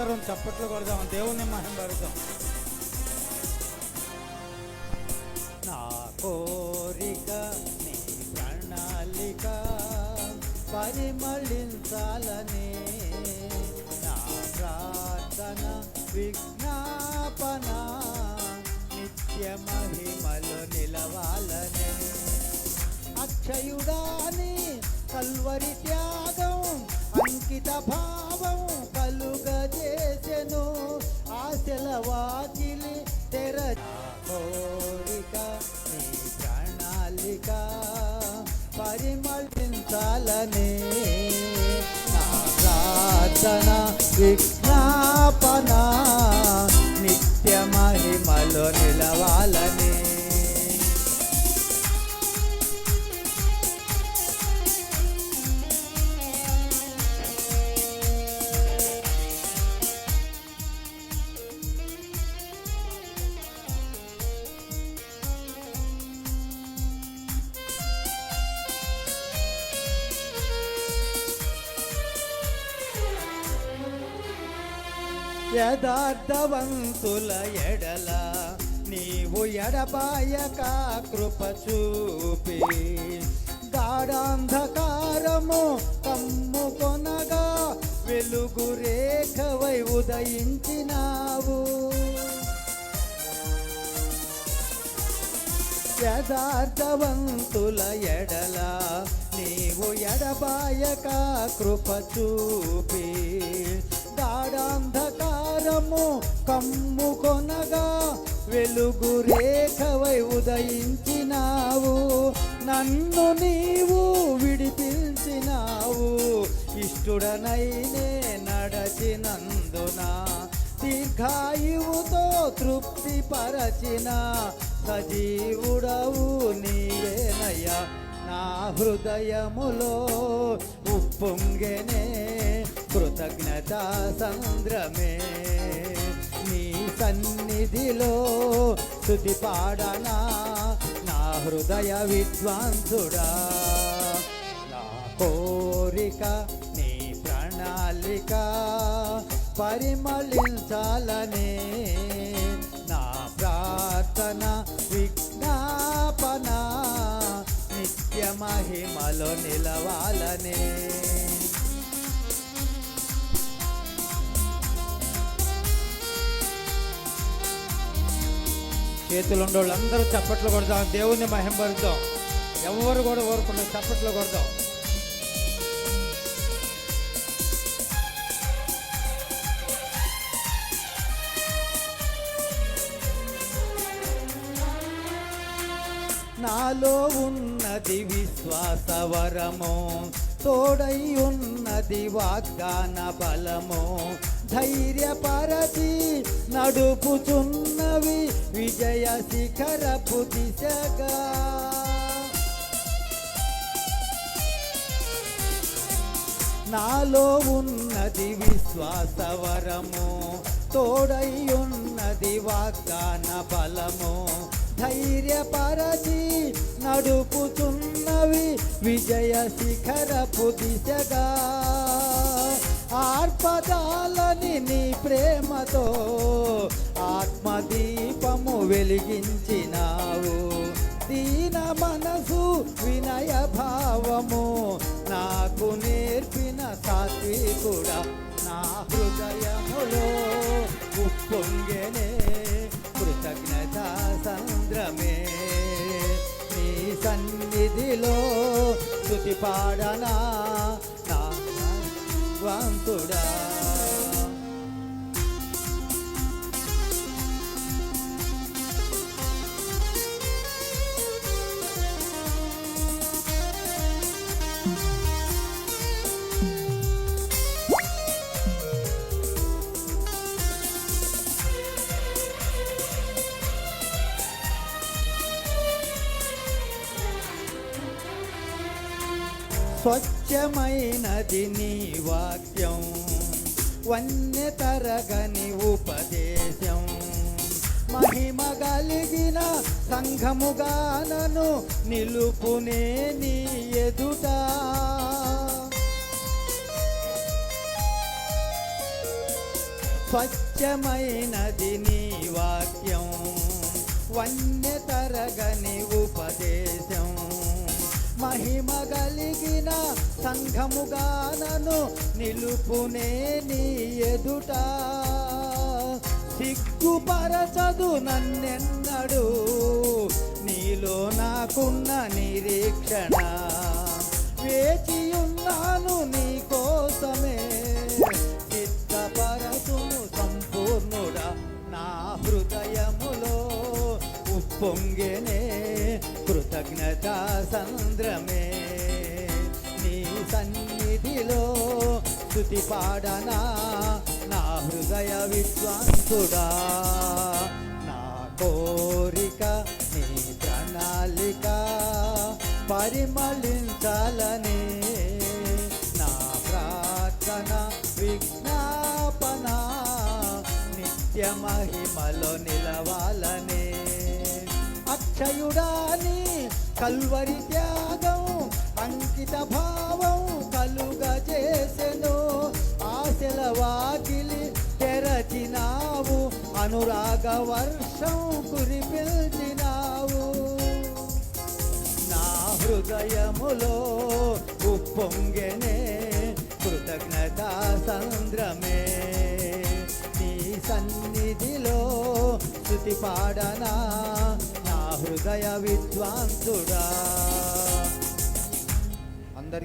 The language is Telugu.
అందరం చప్పట్లు కొడదాం దేవుని మహిమ పడదాం నా కోరిక నీ ప్రణాళిక పరిమళించాలని నా ప్రార్థన విజ్ఞాపన నిత్య మహిమలు నిలవాలని. అక్షయుడాని కల్వరి త్యాగ అంకిత భావం కలుగజేసెను. ఆశల వాకిలి తెర కోరిక నీ ప్రణాళిక పరిమళించాలని. నా ప్రార్థన విజ్ఞాపన నిత్య మహిమలో నిలవాల యథార్థవంతుల ఎడల నీవు ఎడబాయక కృప చూపి. గాఢాంధకారము కమ్ము కొనగా వెలుగు రేఖవై ఉదయించినావు. యథార్థవంతుల ఎడల నీవు ఎడబాయక కృప చూపి. గాఢాంధకారము కమ్ము కొనగా వెలుగు రేఖవై ఉదయించినావు. నన్ను నీవు విడిపించినావు. ఇష్టుడనైనే నడచినందున దీర్ఘాయువుతో తృప్తి పరచిన సజీవుడవు నీవేనయ్యా. నా హృదయములో ఉప్పొంగెనే కృతజ్ఞతా సంద్రమే. నీ సన్నిధిలో స్థుతి పాడనా నా హృదయ విద్వాంసుడా. నా కోరిక నీ ప్రణాళిక పరిమళించాలనే. నా ప్రార్థన విజ్ఞాపన నిత్య మహిమలో నిలవాలనే. చేతులు ఉండేవాళ్ళు అందరూ చప్పట్లు కొడదాం దేవుని మహింపరుద్దాం. ఎవరు కూడా ఊరుకున్న చప్పట్లు కొడదాం. నాలో ఉన్నది విశ్వాసవరము తోడై ఉన్నది వాగ్దాన బలము ధైర్యపరచి నడుపుచున్నవి విజయ శిఖరపు దిశగా నాలో ఉన్నది విశ్వాసవరము తోడై ఉన్నది వాగ్దాన బలము. ధైర్యపరచి నడుపుతున్నవి విజయ శిఖరపు దిశగా ఆర్పదాలని నీ ప్రేమతో ఆత్మదీపము వెలిగించినావు. దీన మనసు వినయ భావము నాకు నేర్పిన సాత్వికుడా నా హృదయములో ఉప్పొంగెనే. కృతజ్ఞత సంద్రమే. నీ సన్నిధిలో స్థుతి పాడనా నా స్వచ్ఛమైనది నీ వాక్యం. వన్య తరగని ఉపదేశం. మహిమ కలిగిన సంఘముగా నన్ను నిలుపునే నీ ఎదుట. స్వచ్ఛమైనది నీ వాక్యం. వన్య తరగని ఉపదేశం. మహిమ కలిగిన సంఘముగా నన్ను నిలుపునే నీ ఎదుట. సిగ్గుపరచదు నన్నెన్నడు నీలో నాకున్న నిరీక్షణ. కృతజ్ఞత నీ సన్నిధిలో స్థుతి పాడనా నా హృదయ విద్వాంసుడా నా కోరిక నీ ప్రణాళిక పరిమళించాలని నా ప్రార్థన విజ్ఞాపన నిత్య మహిమలో నిలవాలనే. అక్షయుడా కల్వరి త్యాగం అంకిత భావం కలుగజేసెను. ఆశల వాకిలి తెరచినావు అనురాగ వర్షం కురిపిల్చినావు. నా హృదయములో ఉప్పొంగెనే కృతజ్ఞత సంద్రమే. నీ సన్నిధిలో స్థుతి పాడనా హృదయ విద్వాంసుడా.